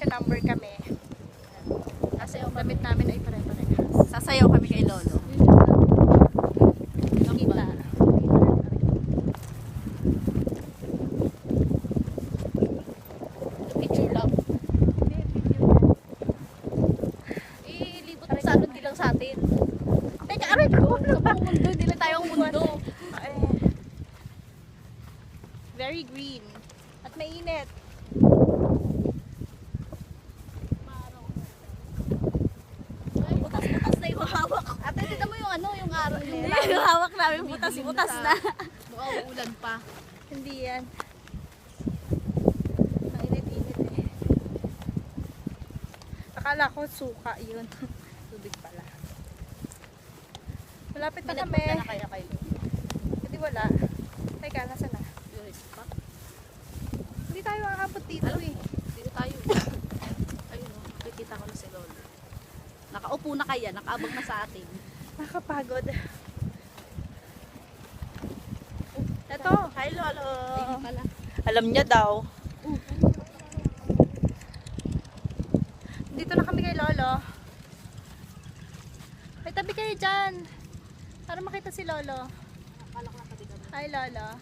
siya number kami. Kasi yung damit namin ay pare-parehas. Sasayaw kami kay Lolo. Kita. Picture lang. Ilibot mo sa anong dilang sa atin. Teka, aray ko. Sa buong mundo, dila tayong mundo. Very green. At mainit. Ano, yung araw. yung hawak namin, butas-butas na. Mukhang ulan pa. Hindi yan. Ang init-init eh. Akala ko suka yun. Tubig pala. Malapit na kami. Pinagpunta na kaya kayo. Hindi wala. Teka, nasa na? Tourist pa. Hindi tayo kakabot dito Alam eh. Dito tayo. Ayun o, nakikita ko na si Lolo. Nakaupo na kaya, nakaabang na sa atin. Nakakapagod. Ito. Hi, Lolo. Alam niya daw. Dito na kami kay Lolo. May tabi kayo dyan. Para makita si Lolo. Hi, Lolo.